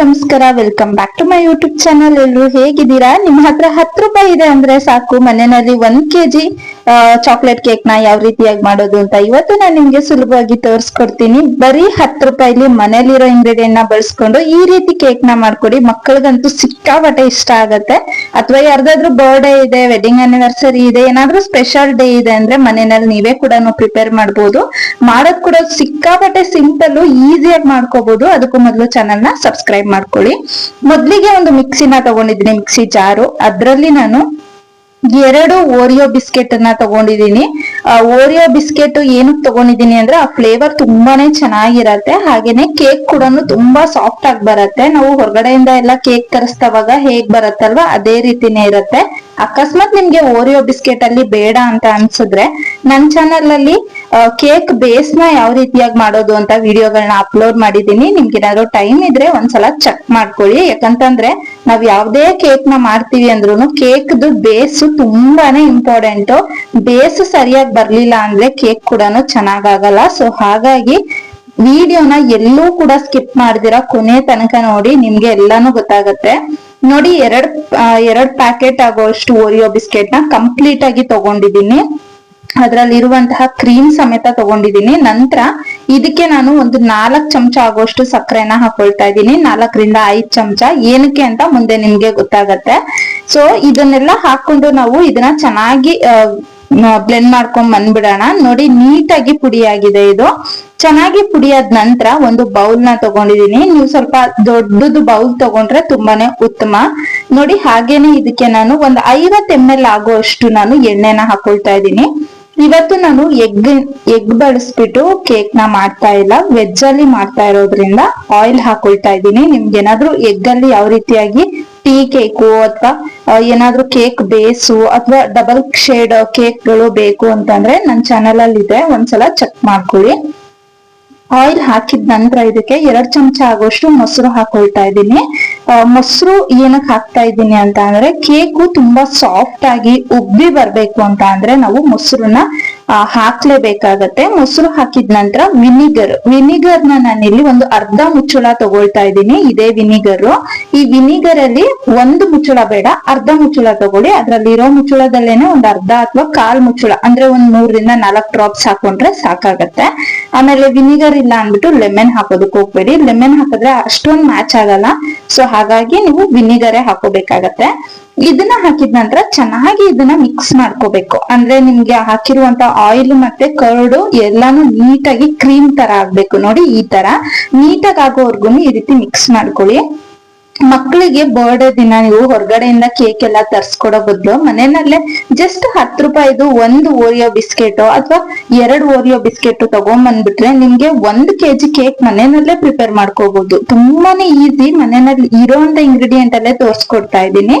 ನಮಸ್ಕಾರ welcome back to my YouTube channel ಎಲ್ಲರೂ ಹೇಗಿದ್ದೀರಾ? ನಿಮ್ಮ ಹತ್ರ ಹತ್ತು ರೂಪಾಯಿ ಇದೆ ಅಂದ್ರೆ ಸಾಕು. ಮನೆಯಲ್ಲಿ ಒಂದ್ ಕೆಜಿ ಚಾಕ್ಲೇಟ್ ಕೇಕ್ನ ಯಾವ ರೀತಿಯಾಗಿ ಮಾಡೋದು ಅಂತ ಇವತ್ತು ನಾನು ನಿಮ್ಗೆ ಸುಲಭವಾಗಿ ತೋರಿಸ್ಕೊಡ್ತೀನಿ. ಬರೀ ಹತ್ತು ರೂಪಾಯಿಲಿ ಮನೇಲಿರೋ ಇಂಗ್ರೀಡಿಯಂಟ್ನ ಬಳಸ್ಕೊಂಡು ಈ ರೀತಿ ಕೇಕ್ನ ಮಾಡ್ಕೊಡಿ. ಮಕ್ಕಳಿಗಂತೂ ಸಿಕ್ಕಾಪಟ್ಟೆ ಇಷ್ಟ ಆಗತ್ತೆ. ಅಥವಾ ಯಾರ್ದಾದ್ರೂ ಬರ್ಡೇ ಇದೆ ವೆಡ್ಡಿಂಗ್ ಅನಿವರ್ಸರಿ ಇದೆ, ಏನಾದ್ರೂ ಸ್ಪೆಷಲ್ ಡೇ ಇದೆ ಅಂದ್ರೆ ಮನೆಯಲ್ಲಿ ನೀವೇ ಕೂಡ ಪ್ರಿಪೇರ್ ಮಾಡ್ಬೋದು. ಮಾಡೋದ್ ಕೂಡ ಸಿಕ್ಕಾಪಟ್ಟೆ ಸಿಂಪಲ್ ಈಸಿಯಾಗಿ ಮಾಡ್ಕೋಬಹುದು ಅದಕ್ಕೂ ಮೊದಲು ಚಾನಲ್ನ ಸಬ್ಸ್ಕ್ರೈಬ್ ಮಾಡ್ಕೊಳ್ಳಿ. ಮೊದ್ಲಿಗೆ ಒಂದು ಮಿಕ್ಸಿನ ತಗೊಂಡಿದ್ದೀನಿ ಮಿಕ್ಸಿ ಜಾರು. ಅದ್ರಲ್ಲಿ ನಾನು ಎರಡು ಓರಿಯೋ ಬಿಸ್ಕೆಟ್ ಅನ್ನ ತಗೊಂಡಿದೀನಿ ಆ ಓರಿಯೋ ಬಿಸ್ಕೆಟ್ ಏನಕ್ಕೆ ತಗೊಂಡಿದೀನಿ ಅಂದ್ರೆ ಆ ಫ್ಲೇವರ್ ತುಂಬಾನೇ ಚೆನ್ನಾಗಿರತ್ತೆ. ಹಾಗೇನೆ ಕೇಕ್ ಕೂಡ ತುಂಬಾ ಸಾಫ್ಟ್ ಆಗಿ ಬರತ್ತೆ. ನಾವು ಹೊರಗಡೆಯಿಂದ ಎಲ್ಲ ಕೇಕ್ ತರಿಸ್ತವಾಗ ಹೇಗ್ ಬರತ್ತಲ್ವಾ? ಅದೇ ರೀತಿನೇ ಇರತ್ತೆ. ಅಕಸ್ಮಾತ್ ನಿಮ್ಗೆ ಓರಿಯೋ ಬಿಸ್ಕೆಟ್ ಅಲ್ಲಿ ಬೇಡ ಅಂತ ಅನ್ಸಿದ್ರೆ, ನನ್ ಚಾನಲ್ ಅಲ್ಲಿ ಕೇಕ್ ಬೇಸ್ನ ಯಾವ ರೀತಿಯಾಗಿ ಮಾಡೋದು ಅಂತ ವಿಡಿಯೋಗಳನ್ನ ಅಪ್ಲೋಡ್ ಮಾಡಿದೀನಿ ನಿಮ್ಗೆ ಏನಾದ್ರು ಟೈಮ್ ಇದ್ರೆ ಒಂದ್ಸಲ ಚೆಕ್ ಮಾಡ್ಕೊಳ್ಳಿ. ಯಾಕಂತಂದ್ರೆ ನಾವ್ ಯಾವ್ದೇ ಕೇಕ್ನ ಮಾಡ್ತೀವಿ ಅಂದ್ರೂ ಕೇಕ್ದು ಬೇಸ್ ತುಂಬಾನೇ ಇಂಪಾರ್ಟೆಂಟ್ ಬೇಸ್ ಸರಿಯಾಗಿ ಬರ್ಲಿಲ್ಲ ಅಂದ್ರೆ ಕೇಕ್ ಕೂಡ ಚೆನ್ನಾಗಾಗಲ್ಲ. ಸೊ ಹಾಗಾಗಿ ವಿಡಿಯೋನ ಎಲ್ಲೂ ಕೂಡ ಸ್ಕಿಪ್ ಮಾಡ್ದಿರಾ ಕೊನೆ ತನಕ ನೋಡಿ ನಿಮ್ಗೆ ಎಲ್ಲಾನು ಗೊತ್ತಾಗತ್ತೆ. ನೋಡಿ, ಎರಡ್ ಎರಡ್ ಪ್ಯಾಕೆಟ್ ಆಗೋಷ್ಟು ಓರಿಯೋ ಬಿಸ್ಕೆಟ್ನ ಕಂಪ್ಲೀಟ್ ಆಗಿ ತಗೊಂಡಿದೀನಿ ಅದ್ರಲ್ಲಿ ಇರುವಂತಹ ಕ್ರೀಮ್ ಸಮೇತ ತಗೊಂಡಿದೀನಿ ನಂತರ ಇದಕ್ಕೆ ನಾನು ಒಂದು ನಾಲ್ಕ್ ಚಮಚ ಆಗೋಷ್ಟು ಸಕ್ಕರೆನ ಹಾಕೊಳ್ತಾ ಇದ್ದೀನಿ. ನಾಲ್ಕರಿಂದ ಐದ್ ಚಮಚ. ಏನಕ್ಕೆ ಅಂತ ಮುಂದೆ ನಿಮ್ಗೆ ಗೊತ್ತಾಗತ್ತೆ. ಸೊ ಇದನ್ನೆಲ್ಲ ಹಾಕೊಂಡು ನಾವು ಇದನ್ನ ಚೆನ್ನಾಗಿ ಬ್ಲೆಂಡ್ ಮಾಡ್ಕೊಂಡ್ ಬಂದ್ಬಿಡೋಣ. ನೋಡಿ, ನೀಟಾಗಿ ಪುಡಿಯಾಗಿದೆ ಇದು. ಚೆನ್ನಾಗಿ ಪುಡಿಯಾದ ನಂತರ ಒಂದು ಬೌಲ್ನ ತಗೊಂಡಿದೀನಿ ನೀವು ಸ್ವಲ್ಪ ದೊಡ್ಡದು ಬೌಲ್ ತಗೊಂಡ್ರೆ ತುಂಬಾನೇ ಉತ್ತಮ. ನೋಡಿ, ಹಾಗೇನೆ ಇದಕ್ಕೆ ನಾನು ಒಂದು ಐವತ್ತು ಎಂ ಎಲ್ ಆಗುವಷ್ಟು ನಾನು ಎಣ್ಣೆನ ಹಾಕೊಳ್ತಾ ಇದ್ದೀನಿ. ಇವತ್ತು ನಾನು ಎಗ್ ಎಗ್ ಬಳಸ್ಬಿಟ್ಟು ಕೇಕ್ನ ಮಾಡ್ತಾ ಇಲ್ಲ. ವೆಜ್ ಅಲ್ಲಿ ಮಾಡ್ತಾ ಇರೋದ್ರಿಂದ ಆಯಿಲ್ ಹಾಕೊಳ್ತಾ ಇದ್ದೀನಿ. ನಿಮ್ಗೆ ಏನಾದ್ರೂ ಎಗ್ ಅಲ್ಲಿ ಯಾವ ರೀತಿಯಾಗಿ ಟೀ ಕೇಕು ಅಥವಾ ಏನಾದ್ರೂ ಕೇಕ್ ಬೇಸು ಅಥವಾ ಡಬಲ್ ಶೇಡ್ ಕೇಕ್ಗಳು ಬೇಕು ಅಂತಂದ್ರೆ ನನ್ನ ಚಾನಲ್ ಅಲ್ಲಿ ಇದೆ. ಒಂದ್ಸಲ ಚೆಕ್ ಮಾಡ್ಕೊಳ್ಳಿ. ಆಯಿಲ್ ಹಾಕಿದ ನಂತರ ಇದಕ್ಕೆ ಎರಡ್ ಚಮಚ ಆಗೋಷ್ಟು ಮೊಸರು ಹಾಕೊಳ್ತಾ ಇದ್ದೀನಿ. ಮೊಸರು ಏನಕ್ಕೆ ಹಾಕ್ತಾ ಇದ್ದೀನಿ ಅಂತ ಅಂದ್ರೆ ಕೇಕು ತುಂಬಾ ಸಾಫ್ಟ್ ಆಗಿ ಉಬ್ಬಿ ಬರ್ಬೇಕು ಅಂತ ಅಂದ್ರೆ ನಾವು ಮೊಸರನ್ನ ಹಾಕ್ಲೇಬೇಕಾಗತ್ತೆ. ಮೊಸರು ಹಾಕಿದ ನಂತರ ವಿನಿಗರ್ ವಿನಿಗರ್ನ ನಾನಿಲ್ಲಿ ಒಂದು ಅರ್ಧ ಮುಚ್ಚಳ ತಗೊಳ್ತಾ ಇದ್ದೀನಿ. ಇದೇ ವಿನಿಗರ್ ಈ ವಿನಿಗರ್ ಅಲ್ಲಿ ಒಂದು ಮುಚ್ಚಳ ಬೇಡ, ಅರ್ಧ ಮುಚ್ಚಳ ತಗೊಳ್ಳಿ. ಅದ್ರಲ್ಲಿ ಇರೋ ಮುಚ್ಚಳದಲ್ಲೇನೆ ಒಂದು ಅರ್ಧ ಅಥವಾ ಕಾಲ್ ಮುಚ್ಚಳ, ಅಂದ್ರೆ ಒಂದ್ ಮೂರರಿಂದ ನಾಲ್ಕ್ ಡ್ರಾಪ್ಸ್ ಹಾಕೊಂಡ್ರೆ ಸಾಕಾಗತ್ತೆ. ಆಮೇಲೆ ವಿನಿಗರ್ ಇಲ್ಲ ಅಂದ್ಬಿಟ್ಟು ಲೆಮನ್ ಹಾಕೋದಕ್ಕೆ ಹೋಗ್ಬೇಡಿ. ಲೆಮನ್ ಹಾಕಿದ್ರೆ ಅಷ್ಟೊಂದು ಮ್ಯಾಚ್ ಆಗಲ್ಲ. ಸೊ ಹಾಗಾಗಿ ನೀವು ವಿನಿಗರೆ ಹಾಕೋಬೇಕಾಗತ್ತೆ. ಇದನ್ನ ಹಾಕಿದ ನಂತರ ಚೆನ್ನಾಗಿ ಇದನ್ನ ಮಿಕ್ಸ್ ಮಾಡ್ಕೋಬೇಕು. ಅಂದ್ರೆ ನಿಮ್ಗೆ ಹಾಕಿರುವಂತ ಆಯಿಲ್ ಮತ್ತೆ ಕರ್ಡು ಎಲ್ಲಾನು ನೀಟಾಗಿ ಕ್ರೀಮ್ ತರ ಆಗ್ಬೇಕು. ನೋಡಿ ಈ ತರ. ನೀಟಾಗಿ ಆಗೋವರ್ಗು ಈ ರೀತಿ ಮಿಕ್ಸ್ ಮಾಡ್ಕೊಳ್ಳಿ. ಮಕ್ಕಳಿಗೆ ಬರ್ಡೇ ದಿನ, ನೀವು ಹೊರಗಡೆಯಿಂದ ಕೇಕ್ ಎಲ್ಲ ತರ್ಸ್ಕೊಡೋ ಬದಲು ಮನೆಯಲ್ಲೇ ಜಸ್ಟ್ ಹತ್ತು ರೂಪಾಯಿದು ಒಂದು ಓರಿಯೋ ಬಿಸ್ಕೆಟ್ ಅಥವಾ ಎರಡು ಓರಿಯೋ ಬಿಸ್ಕೆಟ್ ತಗೊಂಡ್ಬಂದ್ಬಿಟ್ರೆ ನಿಮ್ಗೆ ಒಂದ್ ಕೆಜಿ ಕೇಕ್ ಮನೆಯಲ್ಲೇ ಪ್ರಿಪೇರ್ ಮಾಡ್ಕೋಬಹುದು ತುಂಬಾನೇ ಈಸಿ ಮನೆಯಲ್ಲಿ ಇರೋಂತ ಇಂಗ್ರೀಡಿಯೆಂಟ್ ಅಲ್ಲೇ ತೋರ್ಸ್ಕೊಡ್ತಾ ಇದ್ದೀನಿ.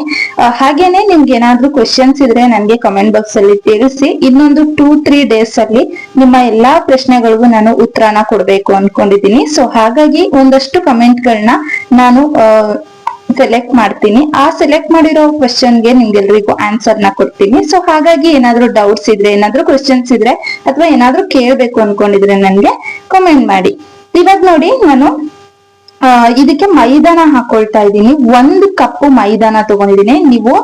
ಹಾಗೇನೆ ನಿಮ್ಗೆ ಏನಾದ್ರೂ ಕ್ವಶನ್ಸ್ ಇದ್ರೆ ನನ್ಗೆ ಕಮೆಂಟ್ ಬಾಕ್ಸ್ ಅಲ್ಲಿ ತಿಳಿಸಿ. ಇನ್ನೊಂದು ಟೂ ತ್ರೀ ಡೇಸ್ ಅಲ್ಲಿ ನಿಮ್ಮ ಎಲ್ಲಾ ಪ್ರಶ್ನೆಗಳಿಗೂ ನಾನು ಉತ್ತರನ ಕೊಡ್ಬೇಕು ಅನ್ಕೊಂಡಿದೀನಿ ಸೊ ಹಾಗಾಗಿ ಒಂದಷ್ಟು ಕಮೆಂಟ್ ಗಳನ್ನ ನಾನು ಸೆಲೆಕ್ಟ್ ಮಾಡ್ತೀನಿ. ಆ ಸೆಲೆಕ್ಟ್ ಮಾಡಿರೋ ಕ್ವಶನ್ಗೆ ನಿಮ್ಗೆಲ್ರಿಗೂ ಆನ್ಸರ್ನ ಕೊಡ್ತೀನಿ. ಸೊ ಹಾಗಾಗಿ ಏನಾದ್ರು ಡೌಟ್ಸ್ ಇದ್ರೆ, ಏನಾದ್ರು ಕ್ವಶನ್ಸ್ ಇದ್ರೆ, ಅಥವಾ ಏನಾದ್ರು ಕೇಳ್ಬೇಕು ಅನ್ಕೊಂಡಿದ್ರೆ ನನ್ಗೆ ಕಮೆಂಟ್ ಮಾಡಿ. ಇವಾಗ ನೋಡಿ ನಾನು ಇದಕ್ಕೆ ಮೈದಾನ ಹಾಕೊಳ್ತಾ ಇದ್ದೀನಿ. ಒಂದು ಕಪ್ ಮೈದಾನ ತಗೊಂಡಿದ್ದೀನಿ. ನೀವು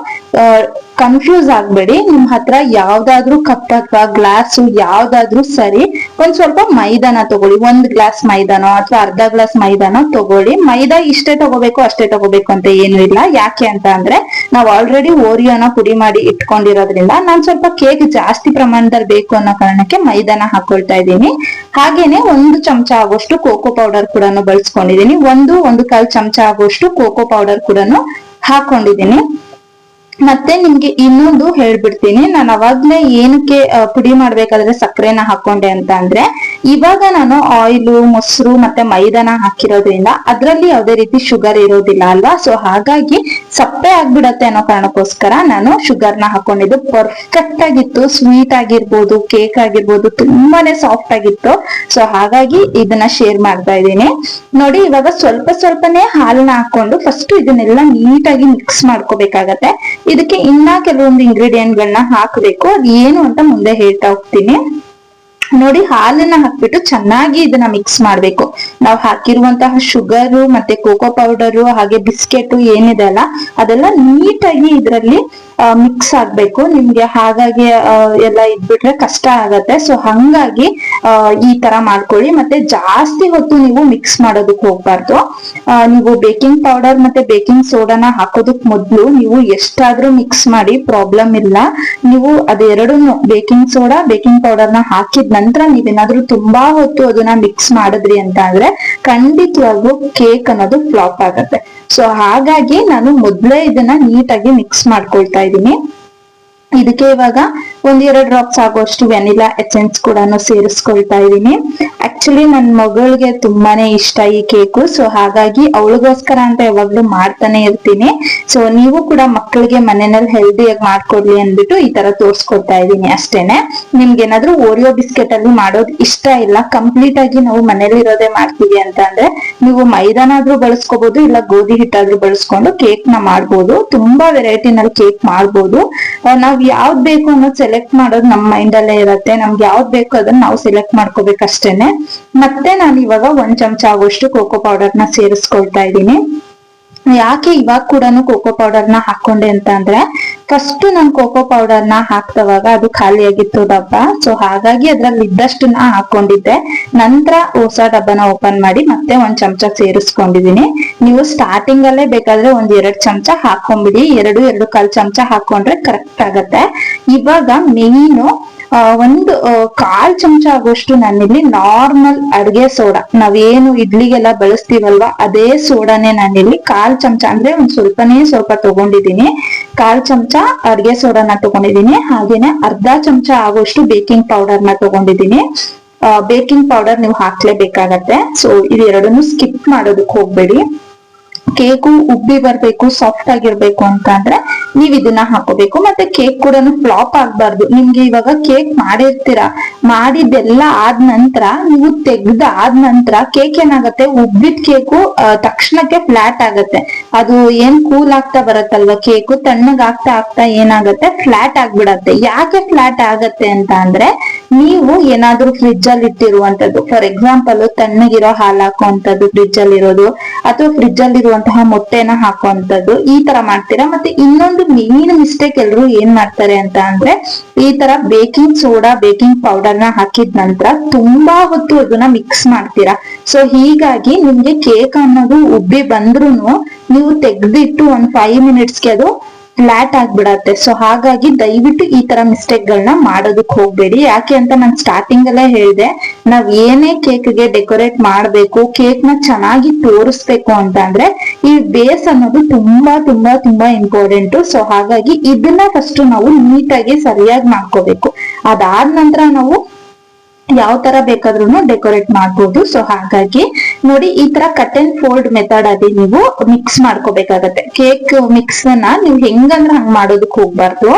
ಕನ್ಫ್ಯೂಸ್ ಆಗ್ಬೇಡಿ. ನಿಮ್ ಹತ್ರ ಯಾವ್ದಾದ್ರು ಕಪ್ ಅಥವಾ ಗ್ಲಾಸ್ ಯಾವ್ದಾದ್ರು ಸರಿ, ಒಂದ್ ಸ್ವಲ್ಪ ಮೈದಾನ ತಗೊಳ್ಳಿ. ಒಂದ್ ಗ್ಲಾಸ್ ಮೈದಾನ ಅಥವಾ ಅರ್ಧ ಗ್ಲಾಸ್ ಮೈದಾನ ತಗೊಳ್ಳಿ. ಮೈದಾ ಇಷ್ಟೇ ತಗೋಬೇಕು, ಅಷ್ಟೇ ತಗೋಬೇಕು ಅಂತ ಏನು ಇಲ್ಲ. ಯಾಕೆ ಅಂತ ಅಂದ್ರೆ, ನಾವ್ ಆಲ್ರೆಡಿ ಓರಿಯೋನ ಪುಡಿ ಮಾಡಿ ಇಟ್ಕೊಂಡಿರೋದ್ರಿಂದ ನಾನ್ ಸ್ವಲ್ಪ ಕೇಕ್ ಜಾಸ್ತಿ ಪ್ರಮಾಣದಲ್ಲಿ ಬೇಕು ಅನ್ನೋ ಕಾರಣಕ್ಕೆ ಮೈದಾನ ಹಾಕೊಳ್ತಾ ಇದ್ದೀನಿ. ಹಾಗೇನೆ ಒಂದು ಚಮಚ ಆಗೋಷ್ಟು ಕೋಕೋ ಪೌಡರ್ ಕೂಡ ಬಳಸ್ಕೊಂಡಿದೀನಿ ಒಂದು ಒಂದು ಕಾಲ್ ಚಮಚ ಆಗೋಷ್ಟು ಕೋಕೋ ಪೌಡರ್ ಕೂಡ ಹಾಕೊಂಡಿದೀನಿ ಮತ್ತೆ ನಿಮ್ಗೆ ಇನ್ನೊಂದು ಹೇಳ್ಬಿಡ್ತೀನಿ. ನಾನು ಅವಾಗ್ಲೇ ಏನಕ್ಕೆ ಪುಡಿ ಮಾಡ್ಬೇಕಾದ್ರೆ ಸಕ್ಕರೆನ ಹಾಕೊಂಡೆ ಅಂತ ಅಂದ್ರೆ, ಇವಾಗ ನಾನು ಆಯಿಲ್ ಮೊಸರು ಮತ್ತೆ ಮೈದಾನ ಹಾಕಿರೋದ್ರಿಂದ ಅದ್ರಲ್ಲಿ ಯಾವುದೇ ರೀತಿ ಶುಗರ್ ಇರೋದಿಲ್ಲ ಅಲ್ವಾ? ಸೊ ಹಾಗಾಗಿ ಸಪ್ಪೆ ಆಗ್ಬಿಡತ್ತೆ ಅನ್ನೋ ಕಾರಣಕ್ಕೋಸ್ಕರ ನಾನು ಶುಗರ್ನ ಹಾಕೊಂಡಿದ್ದು. ಪರ್ಫೆಕ್ಟ್ ಆಗಿತ್ತು ಸ್ವೀಟ್ ಆಗಿರ್ಬೋದು ಕೇಕ್ ಆಗಿರ್ಬೋದು, ತುಂಬಾನೇ ಸಾಫ್ಟ್ ಆಗಿತ್ತು. ಸೊ ಹಾಗಾಗಿ ಇದನ್ನ ಶೇರ್ ಮಾಡ್ತಾ ಇದ್ದೀನಿ. ನೋಡಿ, ಇವಾಗ ಸ್ವಲ್ಪ ಸ್ವಲ್ಪನೇ ಹಾಲನ್ನ ಹಾಕೊಂಡು ಫಸ್ಟ್ ಇದನ್ನೆಲ್ಲ ನೀಟಾಗಿ ಮಿಕ್ಸ್ ಮಾಡ್ಕೋಬೇಕಾಗತ್ತೆ. ಇದಕ್ಕೆ ಇನ್ನ ಕೆಲವೊಂದು ಇಂಗ್ರೀಡಿಯೆಂಟ್ ಗಳನ್ನ ಹಾಕಬೇಕು. ಅದು ಏನು ಅಂತ ಮುಂದೆ ಹೇಳ್ತಾ ಹೋಗ್ತೀನಿ. ನೋಡಿ, ಹಾಲನ್ನ ಹಾಕ್ಬಿಟ್ಟು ಚೆನ್ನಾಗಿ ಇದನ್ನ ಮಿಕ್ಸ್ ಮಾಡ್ಬೇಕು. ನಾವು ಹಾಕಿರುವಂತಹ ಶುಗರು ಮತ್ತೆ ಕೋಕೋ ಪೌಡರು ಹಾಗೆ ಬಿಸ್ಕೆಟ್ ಏನಿದೆ ಅಲ್ಲ, ಅದೆಲ್ಲ ನೀಟಾಗಿ ಇದರಲ್ಲಿ ಮಿಕ್ಸ್ ಆಗ್ಬೇಕು. ನಿಮ್ಗೆ ಹಾಗಾಗಿ ಎಲ್ಲ ಇದ್ಬಿಟ್ರೆ ಕಷ್ಟ ಆಗತ್ತೆ. ಸೊ ಹಂಗಾಗಿ ಈ ತರ ಮಾಡ್ಕೊಳ್ಳಿ. ಮತ್ತೆ ಜಾಸ್ತಿ ಹೊತ್ತು ನೀವು ಮಿಕ್ಸ್ ಮಾಡೋದಕ್ಕೆ ಹೋಗ್ಬಾರ್ದು. ನೀವು ಬೇಕಿಂಗ್ ಪೌಡರ್ ಮತ್ತೆ ಬೇಕಿಂಗ್ ಸೋಡಾನ ಹಾಕೋದಕ್ ಮೊದ್ಲು ನೀವು ಎಷ್ಟಾದ್ರೂ ಮಿಕ್ಸ್ ಮಾಡಿ ಪ್ರಾಬ್ಲಮ್ ಇಲ್ಲ. ನೀವು ಅದೆರಡು ಬೇಕಿಂಗ್ ಸೋಡಾ ಬೇಕಿಂಗ್ ಪೌಡರ್ನ ಹಾಕಿದ ನಂತರ ನೀವೇನಾದ್ರೂ ತುಂಬಾ ಹೊತ್ತು ಅದನ್ನ ಮಿಕ್ಸ್ ಮಾಡಿದ್ರಿ ಅಂತ ಅಂದ್ರೆ ಖಂಡಿತವಾಗ್ಲೂ ಕೇಕ್ ಅನ್ನೋದು ಫ್ಲಾಪ್ ಆಗತ್ತೆ. ಸೊ ಹಾಗಾಗಿ ನಾನು ಮೊದ್ಲೇ ಇದನ್ನ ನೀಟಾಗಿ ಮಿಕ್ಸ್ ಮಾಡ್ಕೊಳ್ತಾ ಇದ್ದೀನಿ. ಇದಕ್ಕೆ ಇವಾಗ ಒಂದ್ ಎರಡು ಡ್ರಾಪ್ಸ್ ಆಗುವಷ್ಟು ವೆನಿಲಾ ಎಸೆನ್ಸ್ ಕೂಡ ಸೇರಿಸ್ಕೊಳ್ತಾ ಇದ್ದೀನಿ. ಆಕ್ಚುಲಿ ನನ್ ಮಗಳಿಗೆ ತುಂಬಾನೇ ಇಷ್ಟ ಈ ಕೇಕು ಸೊ ಹಾಗಾಗಿ ಅವಳಿಗೋಸ್ಕರ ಅಂತ ಯಾವಾಗ್ಲೂ ಮಾಡ್ತಾನೆ ಇರ್ತೀನಿ. ಸೊ ನೀವು ಕೂಡ ಮಕ್ಕಳಿಗೆ ಮನೆಯಲ್ಲಿ ಹೆಲ್ದಿಯಾಗಿ ಮಾಡ್ಕೊಡ್ಲಿ ಅಂದ್ಬಿಟ್ಟು ಈ ತರ ತೋರ್ಸ್ಕೊಡ್ತಾ ಇದ್ದೀನಿ ಅಷ್ಟೇನೆ. ನಿಮ್ಗೆ ಏನಾದ್ರು ಓರಿಯೋ ಬಿಸ್ಕೆಟ್ ಅಲ್ಲಿ ಮಾಡೋದು ಇಷ್ಟ ಇಲ್ಲ ಕಂಪ್ಲೀಟ್ ಆಗಿ ನಾವು ಮನೇಲಿ ಇರೋದೇ ಮಾಡ್ತೀವಿ ಅಂತ ಅಂದ್ರೆ ನೀವು ಮೈದಾನಾದ್ರೂ ಬಳಸ್ಕೋಬಹುದು ಇಲ್ಲ ಗೋಧಿ ಹಿಟ್ಟಾದ್ರೂ ಬಳಸ್ಕೊಂಡು ಕೇಕ್ನ ಮಾಡ್ಬೋದು. ತುಂಬಾ ವೆರೈಟಿನಲ್ಲಿ ಕೇಕ್ ಮಾಡ್ಬೋದು. ನಾವ್ ಯಾವ್ದ್ ಬೇಕು ಅನ್ನೋದು ಮಾಡೋದು ನಮ್ಮ ಮೈಂಡ್ ಅಲ್ಲೇ ಇರತ್ತೆ. ನಮ್ಗೆ ಯಾವ್ದು ಬೇಕು ಅದನ್ನ ನಾವು ಸೆಲೆಕ್ಟ್ ಮಾಡ್ಕೋಬೇಕಷ್ಟೇನೆ. ಮತ್ತೆ ನಾನು ಇವಾಗ ಒಂದ್ ಚಮಚ ಆಗುವಷ್ಟು ಕೋಕೋ ಪೌಡರ್ನ ಸೇರಿಸ್ಕೊಳ್ತಾ ಇದ್ದೀನಿ. ಯಾಕೆ ಇವಾಗ ಕೂಡ ಕೋಕೋ ಪೌಡರ್ನ ಹಾಕೊಂಡೆ ಅಂತ ಅಂದ್ರೆ ಫಸ್ಟ್ ನಾನು ಕೋಕೋ ಪೌಡರ್ನ ಹಾಕ್ತವಾಗ ಅದು ಖಾಲಿ ಆಗಿತ್ತು ಡಬ್ಬ ಸೊ ಹಾಗಾಗಿ ಅದ್ರಲ್ಲಿ ಇದ್ದಷ್ಟನ್ನ ಹಾಕೊಂಡಿದ್ದೆ. ನಂತರ ಹೊಸ ಡಬ್ಬನ ಓಪನ್ ಮಾಡಿ ಮತ್ತೆ ಒಂದ್ ಚಮಚ ಸೇರಿಸ್ಕೊಂಡಿದೀನಿ. ನೀವು ಸ್ಟಾರ್ಟಿಂಗ್ ಅಲ್ಲೇ ಬೇಕಾದ್ರೆ ಒಂದ್ ಎರಡ್ ಚಮಚ ಹಾಕೊಂಡ್ಬಿಡಿ ಎರಡು ಎರಡು ಕಾಲ್ ಚಮಚ ಹಾಕೊಂಡ್ರೆ ಕರೆಕ್ಟ್ ಆಗತ್ತೆ. ಇವಾಗ ಮೇನು ಒಂದು ಕಾಲ್ ಚಮಚ ಆಗೋಷ್ಟು ನಾನಿಲ್ಲಿ ನಾರ್ಮಲ್ ಅಡ್ಗೆ ಸೋಡಾ ನಾವೇನು ಇಡ್ಲಿಗೆಲ್ಲ ಬಳಸ್ತೀವಲ್ವಾ, ಅದೇ ಸೋಡಾನೇ ನಾನಿಲ್ಲಿ. ಕಾಲ್ ಚಮಚ ಅಂದ್ರೆ ಒಂದ್ ಸ್ವಲ್ಪನೇ ಸ್ವಲ್ಪ ತಗೊಂಡಿದ್ದೀನಿ. ಕಾಲ್ ಚಮಚ ಅಡ್ಗೆ ಸೋಡಾನ ತಗೊಂಡಿದ್ದೀನಿ. ಹಾಗೇನೆ ಅರ್ಧ ಚಮಚ ಆಗುವಷ್ಟು ಬೇಕಿಂಗ್ ಪೌಡರ್ನ ತಗೊಂಡಿದ್ದೀನಿ ಬೇಕಿಂಗ್ ಪೌಡರ್ ನೀವು ಹಾಕ್ಲೇಬೇಕಾಗತ್ತೆ. ಸೊ ಇದೆರಡನ್ನು ಸ್ಕಿಪ್ ಮಾಡೋದಕ್ಕೆ ಹೋಗ್ಬೇಡಿ. ಕೇಕು ಉಬ್ಬಿ ಬರ್ಬೇಕು ಸಾಫ್ಟ್ ಆಗಿರ್ಬೇಕು ಅಂತ ಅಂದ್ರೆ ನೀವ್ ಇದನ್ನ ಹಾಕೋಬೇಕು. ಮತ್ತೆ ಕೇಕ್ ಕೂಡ ಫ್ಲಾಪ್ ಆಗ್ಬಾರ್ದು. ನಿಮ್ಗೆ ಇವಾಗ ಕೇಕ್ ಮಾಡಿರ್ತೀರಾ? ಮಾಡಿದ್ದೆಲ್ಲ ಆದ ನಂತರ ನೀವು ತೆಗ್ದ ಆದ ನಂತರ ಕೇಕ್ ಏನಾಗತ್ತೆ? ಉಬ್ಬಿದ ಕೇಕು ತಕ್ಷಣಕ್ಕೆ ಫ್ಲಾಟ್ ಆಗತ್ತೆ. ಅದು ಏನ್ ಕೂಲ್ ಆಗ್ತಾ ಬರತ್ತಲ್ವಾ? ಕೇಕು ತಣ್ಣಗಾಗ್ತಾ ಆಗ್ತಾ ಏನಾಗತ್ತೆ? ಫ್ಲಾಟ್ ಆಗ್ಬಿಡತ್ತೆ. ಯಾಕೆ ಫ್ಲಾಟ್ ಆಗತ್ತೆ ಅಂತ ಅಂದ್ರೆ, ನೀವು ಏನಾದ್ರೂ ಫ್ರಿಜ್ ಅಲ್ಲಿ ಇಟ್ಟಿರುವಂತದ್ದು ಫಾರ್ ಎಕ್ಸಾಂಪಲ್ ತಣ್ಣಗಿರೋ ಹಾಲು ಹಾಕುವಂತದ್ದು ಫ್ರಿಜ್ ಅಲ್ಲಿ ಇರೋದು, ಅಥವಾ ಫ್ರಿಜ್ ಅಲ್ಲಿ ಇರುವಂತಹ ಮೊಟ್ಟೆನ ಹಾಕುವಂತದ್ದು ಈ ತರ ಮಾಡ್ತೀರಾ? ಮತ್ತೆ ಇನ್ನೊಂದು ಮೇನ್ ಮಿಸ್ಟೇಕ್ ಎಲ್ರು ಏನ್ ಮಾಡ್ತಾರೆ ಅಂತ ಅಂದ್ರೆ ಈ ತರ ಬೇಕಿಂಗ್ ಸೋಡಾ ಬೇಕಿಂಗ್ ಪೌಡರ್ನ ಹಾಕಿದ ನಂತರ ತುಂಬಾ ಹೊತ್ತು ಅದನ್ನ ಮಿಕ್ಸ್ ಮಾಡ್ತೀರಾ. ಸೊ ಹೀಗಾಗಿ ನಿಮ್ಗೆ ಕೇಕ್ ಅನ್ನೋದು ಉಬ್ಬಿ ಬಂದ್ರು ನೀವು ತೆಗ್ದಿಟ್ಟು ಒಂದ್ ಫೈವ್ ಮಿನಿಟ್ಸ್ಗೆ ಅದು ಫ್ಲಾಟ್ ಆಗ್ಬಿಡತ್ತೆ. ಸೊ ಹಾಗಾಗಿ ದಯವಿಟ್ಟು ಈ ತರ ಮಿಸ್ಟೇಕ್ ಗಳನ್ನ ಮಾಡೋದಕ್ ಹೋಗ್ಬೇಡಿ. ಯಾಕೆ ಅಂತ ನಾನು ಸ್ಟಾರ್ಟಿಂಗ್ ಅಲ್ಲೇ ಹೇಳಿದೆ, ನಾವ್ ಏನೇ ಕೇಕ್ಗೆ ಡೆಕೋರೇಟ್ ಮಾಡ್ಬೇಕು ಕೇಕ್ನ ಚೆನ್ನಾಗಿ ತೋರಿಸ್ಬೇಕು ಅಂತ ಅಂದ್ರೆ ಈ ಬೇಸ್ ಅನ್ನೋದು ತುಂಬಾ ತುಂಬಾ ತುಂಬಾ ಇಂಪಾರ್ಟೆಂಟ್ ಸೊ ಹಾಗಾಗಿ ಇದನ್ನ ಫಸ್ಟ್ ನಾವು ನೀಟಾಗಿ ಸರಿಯಾಗಿ ಮಾಡ್ಕೋಬೇಕು. ಅದಾದ ನಂತರ ನಾವು ಯಾವ ತರ ಬೇಕಾದ್ರೂ ಡೆಕೋರೇಟ್ ಮಾಡ್ಬೋದು. ಸೊ ಹಾಗಾಗಿ ನೋಡಿ ಈ ತರ ಕಟ್ ಅಂಡ್ ಫೋಲ್ಡ್ ಮೆಥಡ್ ಅಲ್ಲಿ ನೀವು ಮಿಕ್ಸ್ ಮಾಡ್ಕೋಬೇಕಾಗತ್ತೆ. ಕೇಕ್ ಮಿಕ್ಸ್ ಅನ್ನ ನೀವು ಹೆಂಗಂದ್ರೆ ಹಂಗ್ ಮಾಡೋದಕ್ ಹೋಗ್ಬಾರ್ದು.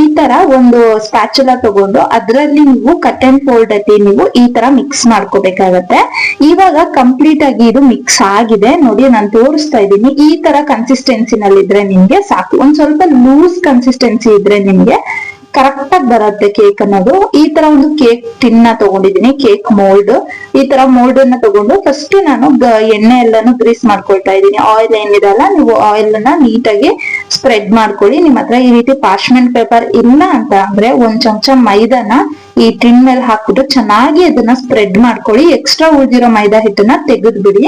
ಈ ತರ ಒಂದು ಸ್ಪ್ಯಾಚುಲ ತಗೊಂಡು ಅದ್ರಲ್ಲಿ ನೀವು ಕಟ್ ಅಂಡ್ ಫೋಲ್ಡ್ ಅಲ್ಲಿ ನೀವು ಈ ತರ ಮಿಕ್ಸ್ ಮಾಡ್ಕೋಬೇಕಾಗತ್ತೆ. ಇವಾಗ ಕಂಪ್ಲೀಟ್ ಆಗಿ ಇದು ಮಿಕ್ಸ್ ಆಗಿದೆ. ನೋಡಿ ನಾನು ತೋರಿಸ್ತಾ ಇದ್ದೀನಿ. ಈ ತರ ಕನ್ಸಿಸ್ಟೆನ್ಸಿನಲ್ಲಿ ಇದ್ರೆ ನಿಮ್ಗೆ ಸಾಕು. ಒಂದ್ ಸ್ವಲ್ಪ ಲೂಸ್ ಕನ್ಸಿಸ್ಟೆನ್ಸಿ ಇದ್ರೆ ನಿಮ್ಗೆ ಕರೆಕ್ಟ್ ಆಗಿ ಬರುತ್ತೆ ಕೇಕ್ ಅನ್ನೋದು. ಈ ತರ ಒಂದು ಕೇಕ್ ಟಿನ್ನ ತಗೊಂಡಿದೀನಿ ಕೇಕ್ ಮೋಲ್ಡ್ ಈ ತರ ಮೋಲ್ಡ್ ಅನ್ನ ತಗೊಂಡು ಫಸ್ಟ್ ನಾನು ಎಣ್ಣೆ ಎಲ್ಲಾನು ಗ್ರೀಸ್ ಮಾಡ್ಕೊಳ್ತಾ ಇದ್ದೀನಿ. ಆಯಿಲ್ ಏನಿದಲ್ಲ ನೀವು ಆಯಿಲ್ ಅನ್ನ ನೀಟಾಗಿ ಸ್ಪ್ರೆಡ್ ಮಾಡ್ಕೊಳ್ಳಿ. ನಿಮ್ ಹತ್ರ ಈ ರೀತಿ ಪಾರ್ಚ್ಮೆಂಟ್ ಪೇಪರ್ ಇಲ್ಲ ಅಂತ ಅಂದ್ರೆ ಒಂದ್ ಚಮಚ ಮೈದಾನ ಈ ಟಿನ್ ಮೇಲೆ ಹಾಕ್ಬಿಟ್ಟು ಚೆನ್ನಾಗಿ ಅದನ್ನ ಸ್ಪ್ರೆಡ್ ಮಾಡ್ಕೊಳ್ಳಿ. ಎಕ್ಸ್ಟ್ರಾ ಉಳಿದಿರೋ ಮೈದಾ ಹಿಟ್ಟನ್ನ ತೆಗೆದ್ಬಿಡಿ.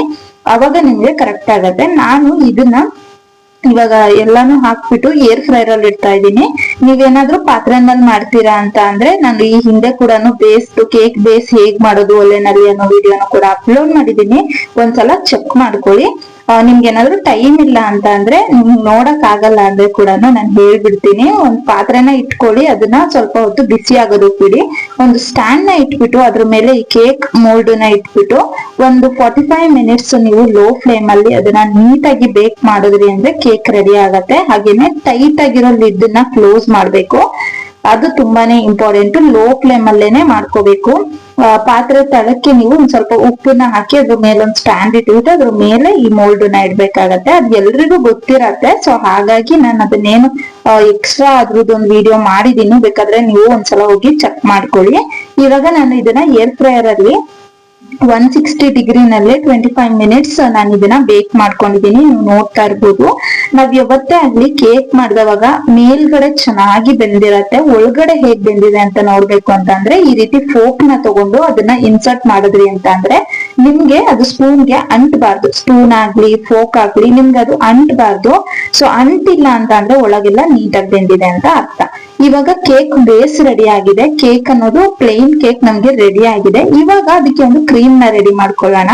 ಅವಾಗ ನಿಮ್ಗೆ ಕರೆಕ್ಟ್ ಆಗತ್ತೆ. ನಾನು ಇದನ್ನ ಇವಾಗ ಎಲ್ಲಾನು ಹಾಕ್ಬಿಟ್ಟು ಏರ್ ಫ್ರೈರ್ ಅಲ್ಲಿ ಇಡ್ತಾ ಇದ್ದೀನಿ. ನೀವೇನಾದ್ರೂ ಪಾತ್ರೆನಲ್ಲಿ ಮಾಡ್ತೀರಾ ಅಂತ ಅಂದ್ರೆ ನಾನು ಈ ಹಿಂದೆ ಕೂಡ ಬೇಸ್ ಕೇಕ್ ಬೇಸ್ ಹೇಗ್ ಮಾಡೋದು, ಒಲೆನಲ್ಲಿ ಅನ್ನೋ ವಿಡಿಯೋನ ಕೂಡ ಅಪ್ಲೋಡ್ ಮಾಡಿದೀನಿ ಒಂದ್ಸಲ ಚೆಕ್ ಮಾಡ್ಕೊಳ್ಳಿ. ನಿಮ್ಗೆ ಏನಾದ್ರು ಟೈಮ್ ಇಲ್ಲ ಅಂತ ಅಂದ್ರೆ ನೋಡಕ್ ಆಗಲ್ಲ ಅಂದ್ರೆ ಕೂಡ ನಾನು ಹೇಳ್ಬಿಡ್ತೀನಿ. ಒಂದ್ ಪಾತ್ರೆನ ಇಟ್ಕೊಳ್ಳಿ, ಅದನ್ನ ಸ್ವಲ್ಪ ಹೊತ್ತು ಬಿಸಿ ಆಗೋದಕ್ಕೆ ಬಿಡಿ. ಒಂದು ಸ್ಟ್ಯಾಂಡ್ನ ಇಟ್ಬಿಟ್ಟು, ಅದ್ರ ಮೇಲೆ ಈ ಕೇಕ್ ಮೋಲ್ಡ್ನ ಇಟ್ಬಿಟ್ಟು, ಒಂದು ಫಾರ್ಟಿ ಫೈವ್ ಮಿನಿಟ್ಸ್ ನೀವು ಲೋ ಫ್ಲೇಮ್ ಅಲ್ಲಿ ಅದನ್ನ ನೀಟಾಗಿ ಬೇಕ್ ಮಾಡಿದ್ರಿ ಅಂದ್ರೆ ಕೇಕ್ ರೆಡಿ ಆಗತ್ತೆ. ಹಾಗೇನೆ ಟೈಟ್ ಆಗಿರೋ ಲಿಡ್ನ ಕ್ಲೋಸ್ ಮಾಡ್ಬೇಕು. ಅದು ತುಂಬಾನೇ ಇಂಪಾರ್ಟೆಂಟ್ ಲೋ ಫ್ಲೇಮ್ ಅಲ್ಲೇನೆ ಮಾಡ್ಕೋಬೇಕು. ಪಾತ್ರೆ ತಳಕ್ಕೆ ನೀವು ಒಂದ್ ಸ್ವಲ್ಪ ಉಪ್ಪನ್ನ ಹಾಕಿ ಅದ್ರ ಮೇಲೆ ಒಂದ್ ಸ್ಟ್ಯಾಂಡ್ ಇಟ್ಬಿಟ್ಟು ಅದ್ರ ಮೇಲೆ ಈ ಮೋಲ್ಡ್ನ ಇಡ್ಬೇಕಾಗತ್ತೆ. ಅದ್ ಎಲ್ರಿಗೂ ಗೊತ್ತಿರತ್ತೆ. ಸೊ ಹಾಗಾಗಿ ನಾನು ಅದನ್ನೇನು ಎಕ್ಸ್ಟ್ರಾ ಅದ್ರದ್ದೊಂದು ವಿಡಿಯೋ ಮಾಡಿದೀನಿ. ಬೇಕಾದ್ರೆ ನೀವು ಒಂದ್ಸಲ ಹೋಗಿ ಚೆಕ್ ಮಾಡ್ಕೊಳ್ಳಿ. ಇವಾಗ ನಾನು ಇದನ್ನ ಏರ್ ಫ್ರೈಯರ್ ಅಲ್ಲಿ ಒನ್ ಸಿಕ್ಸ್ಟಿ ಡಿಗ್ರಿನಲ್ಲೇ ಟ್ವೆಂಟಿ ಫೈವ್ ಮಿನಿಟ್ಸ್ ನಾನು ಇದನ್ನ ಬೇಕ್ ಮಾಡ್ಕೊಂಡಿದೀನಿ, ನೀವು ನೋಡ್ತಾ ಇರ್ಬೋದು. ನಾವ್ ಯಾವತ್ತೇ ಆಗ್ಲಿ ಕೇಕ್ ಮಾಡಿದವಾಗ ಮೇಲ್ಗಡೆ ಚೆನ್ನಾಗಿ ಬೆಂದಿರತ್ತೆ, ಒಳಗಡೆ ಹೇಗ್ ಬೆಂದಿದೆ ಅಂತ ನೋಡ್ಬೇಕು ಅಂತ ಅಂದ್ರೆ, ಈ ರೀತಿ ಫೋಕ್ನ ತಗೊಂಡು ಅದನ್ನ ಇನ್ಸರ್ಟ್ ಮಾಡಿದ್ರಿ ಅಂತ ಅಂದ್ರೆ, ನಿಮ್ಗೆ ಅದು ಸ್ಪೂನ್ಗೆ ಅಂಟಬಾರ್ದು. ಸ್ಪೂನ್ ಆಗ್ಲಿ ಫೋಕ್ ಆಗ್ಲಿ, ನಿಮ್ಗೆ ಅದು ಅಂಟಬಾರ್ದು. ಸೊ ಅಂಟಿಲ್ಲ ಅಂತ ಅಂದ್ರೆ ಒಳಗೆಲ್ಲ ನೀಟಾಗಿ ಬೆಂದಿದೆ ಅಂತ ಅರ್ಥ. ಇವಾಗ ಕೇಕ್ ಬೇಸ್ ರೆಡಿ ಆಗಿದೆ. ಕೇಕ್ ಅನ್ನೋದು ಪ್ಲೇನ್ ಕೇಕ್ ನಮ್ಗೆ ರೆಡಿ ಆಗಿದೆ. ಇವಾಗ ಅದಕ್ಕೆ ಒಂದು ಕ್ರೀಮ್ನ ರೆಡಿ ಮಾಡ್ಕೊಳ್ಳೋಣ.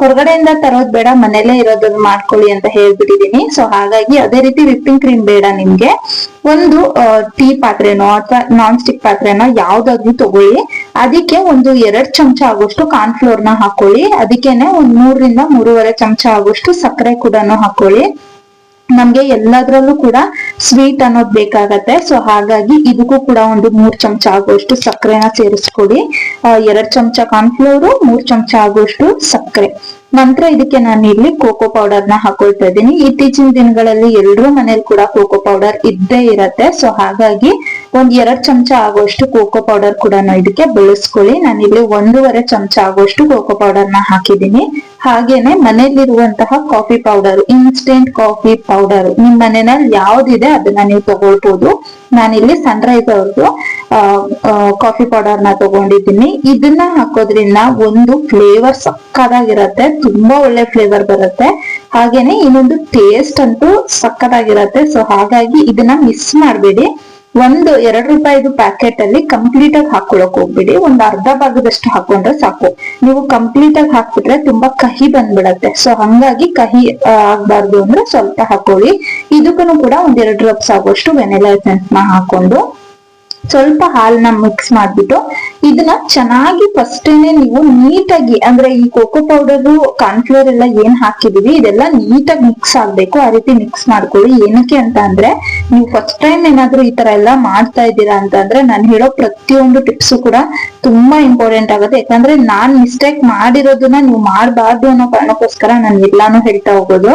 ಹೊರಗಡೆಯಿಂದ ತರೋದ್ ಬೇಡ ಮನೇಲೆ ಇರೋದನ್ನ ಮಾಡ್ಕೊಳ್ಳಿ ಅಂತ ಹೇಳ್ಬಿಟ್ಟಿದೀನಿ ಸೊ ಹಾಗಾಗಿ ಅದೇ ರೀತಿ ವಿಪ್ಪಿಂಗ್ ಕ್ರೀಮ್ ಬೇಡ ನಿಮ್ಗೆ. ಒಂದು ಟೀ ಪಾತ್ರೆನೋ ಅಥವಾ ನಾನ್ ಸ್ಟಿಕ್ ಪಾತ್ರೆನೋ ಯಾವ್ದಾದ್ರು ತಗೊಳ್ಳಿ. ಅದಕ್ಕೆ ಒಂದು ಎರಡ್ ಚಮಚ ಆಗೋಷ್ಟು ಕಾರ್ನ್ಫ್ಲೋರ್ನ ಹಾಕೊಳ್ಳಿ. ಅದಕ್ಕೇನೆ ಒಂದ್ ಮೂರರಿಂದ ಮೂರುವರೆ ಚಮಚ ಆಗೋಷ್ಟು ಸಕ್ಕರೆ ಕೂಡ ಹಾಕೊಳ್ಳಿ. ನಮ್ಗೆ ಎಲ್ಲದ್ರಲ್ಲೂ ಕೂಡ ಸ್ವೀಟ್ ಅನ್ನೋದು ಬೇಕಾಗತ್ತೆ. ಸೊ ಹಾಗಾಗಿ ಇದಕ್ಕೂ ಕೂಡ ಒಂದು ಮೂರ್ ಚಮಚ ಆಗುವಷ್ಟು ಸಕ್ಕರೆನ ಸೇರಿಸ್ಕೊಡಿ. ಎರಡ್ ಚಮಚ ಕಾರ್ನ್ಫ್ಲೋರು ಮೂರ್ ಚಮಚ ಆಗುವಷ್ಟು ಸಕ್ಕರೆ. ನಂತರ ಇದಕ್ಕೆ ನಾನು ಇಲ್ಲಿ ಕೋಕೋ ಪೌಡರ್ನ ಹಾಕೊಳ್ತಾ ಇದ್ದೀನಿ. ಇತ್ತೀಚಿನ ದಿನಗಳಲ್ಲಿ ಎಲ್ರೂ ಮನೇಲಿ ಕೂಡ ಕೋಕೋ ಪೌಡರ್ ಇದ್ದೇ ಇರತ್ತೆ. ಸೊ ಹಾಗಾಗಿ ಒಂದ್ ಎರಡ್ ಚಮಚ ಆಗುವಷ್ಟು ಕೋಕೋ ಪೌಡರ್ ಕೂಡ ಇದಕ್ಕೆ ಬೆಳೆಸ್ಕೊಳ್ಳಿ. ನಾನು ಇಲ್ಲಿ ಒಂದೂವರೆ ಚಮಚ ಆಗುವಷ್ಟು ಕೋಕೋ ಪೌಡರ್ನ ಹಾಕಿದ್ದೀನಿ. ಹಾಗೇನೆ ಮನೆಯಲ್ಲಿರುವಂತಹ coffee powder instant coffee powder ನಿಮ್ ಮನೆಯಲ್ಲಿ ಯಾವ್ದಿದೆ ಅದನ್ನ ನೀವು ತಗೊಳ್ಬಹುದು ನಾನಿಲ್ಲಿ ಸನ್ರೈಸ್ ಅವ್ರದ್ದು ಕಾಫಿ ಪೌಡರ್ನ ತಗೊಂಡಿದ್ದೀನಿ. ಇದನ್ನ ಹಾಕೋದ್ರಿಂದ ಒಂದು ಫ್ಲೇವರ್ ಸಕ್ಕದಾಗಿರತ್ತೆ, ತುಂಬಾ ಒಳ್ಳೆ ಫ್ಲೇವರ್ ಬರುತ್ತೆ. ಹಾಗೇನೆ ಇನ್ನೊಂದು ಟೇಸ್ಟ್ ಅಂತೂ ಸಕ್ಕದಾಗಿರತ್ತೆ. ಸೊ ಹಾಗಾಗಿ ಇದನ್ನ ಮಿಸ್ ಮಾಡ್ಬೇಡಿ. ಒಂದು, ಎರಡು ರೂಪಾಯಿದು ಪ್ಯಾಕೆಟ್ ಅಲ್ಲಿ ಕಂಪ್ಲೀಟ್ ಆಗಿ ಹಾಕೊಳಕ್ ಹೋಗ್ಬಿಡಿ. ಒಂದ್ ಅರ್ಧ ಭಾಗದಷ್ಟು ಹಾಕೊಂಡ್ರೆ ಸಾಕು. ನೀವು ಕಂಪ್ಲೀಟ್ ಆಗಿ ಹಾಕ್ಬಿಟ್ರೆ ತುಂಬಾ ಕಹಿ ಬಂದ್ಬಿಡತ್ತೆ. ಸೊ ಹಂಗಾಗಿ ಕಹಿ ಆಗ್ಬಾರ್ದು ಅಂದ್ರೆ ಸ್ವಲ್ಪ ಹಾಕೊಳ್ಳಿ. ಇದಕ್ಕೂ ಕೂಡ ಒಂದ್ ಎರಡು ಡ್ರಾಪ್ಸ್ ಆಗುವಷ್ಟು ವೆನಿಲಾ ಎಸೆನ್ಸ್ನ ಹಾಕೊಂಡು ಸ್ವಲ್ಪ ಹಾಲ್ನ ಮಿಕ್ಸ್ ಮಾಡ್ಬಿಟ್ಟು ಇದನ್ನ ಚೆನ್ನಾಗಿ ಫಸ್ಟೇನೆ ನೀವು ನೀಟಾಗಿ, ಅಂದ್ರೆ ಈ ಕೋಕೋ ಪೌಡರ್ ಕಾರ್ನ್ಫ್ಲೋರ್ ಎಲ್ಲ ಏನ್ ಹಾಕಿದೀವಿ, ಇದೆಲ್ಲ ನೀಟಾಗಿ ಮಿಕ್ಸ್ ಆಗ್ಬೇಕು, ಆ ರೀತಿ ಮಿಕ್ಸ್ ಮಾಡ್ಕೊಳ್ಳಿ. ಏನಕ್ಕೆ ಅಂತ ಅಂದ್ರೆ, ನೀವು ಫಸ್ಟ್ ಟೈಮ್ ಏನಾದ್ರೂ ಈ ತರ ಎಲ್ಲ ಮಾಡ್ತಾ ಇದ್ದೀರಾ ಅಂತ ಅಂದ್ರೆ, ನಾನು ಹೇಳೋ ಪ್ರತಿಯೊಂದು ಟಿಪ್ಸ್ ಕೂಡ ತುಂಬಾ ಇಂಪಾರ್ಟೆಂಟ್ ಆಗುತ್ತೆ. ಯಾಕಂದ್ರೆ ನಾನ್ ಮಿಸ್ಟೇಕ್ ಮಾಡಿರೋದನ್ನ ನೀವು ಮಾಡಬಾರ್ದು ಅನ್ನೋ ಕಾರಣಕ್ಕೋಸ್ಕರ ನಾನು ಎಲ್ಲಾನು ಹೇಳ್ತಾ ಹೋಗೋದು.